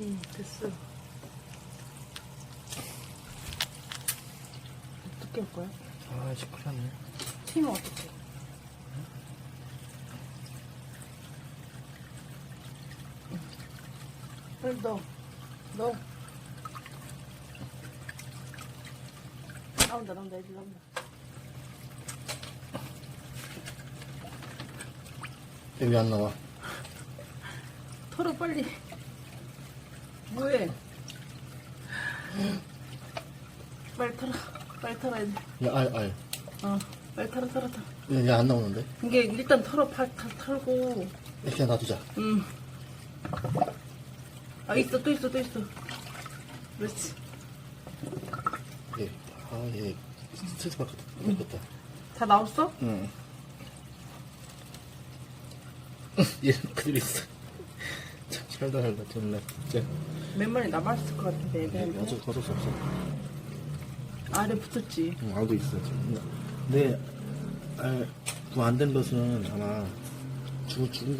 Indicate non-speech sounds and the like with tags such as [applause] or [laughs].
응, 됐어. 어떻게 할 거야? 아, 났네. 튀면 어떡해? 응. 빨리 넣어. 넣어. 나온다, 나온다, 애들 나온다. 여기 안 나와. 털어, 빨리. 뭐해? 빨리 털어. 빨리 털어야 돼. 야, 알, 알. 어, 빨리 털어, 털어, 털어. 야, 야, 안 나오는데? 이게 일단 털어, 팔, 털, 털고. 이렇게 놔두자. 응. 아, 있어, 또 있어, 또 있어. 그렇지. 예. 아, 예. 스트레스 받겠다. 받겠다. 다 나왔어? 응. [laughs] 얘는 그대로 있어. 참, 살다 살다. 진짜. 몇 마리 남았을 것 같은데, 예, 애들한테. 어쩔, 어쩔 수 없어. 아래 붙었지. 응, 알고 있어. 지금. 근데, 알, 구안된 것은 아마 죽, 죽은 거.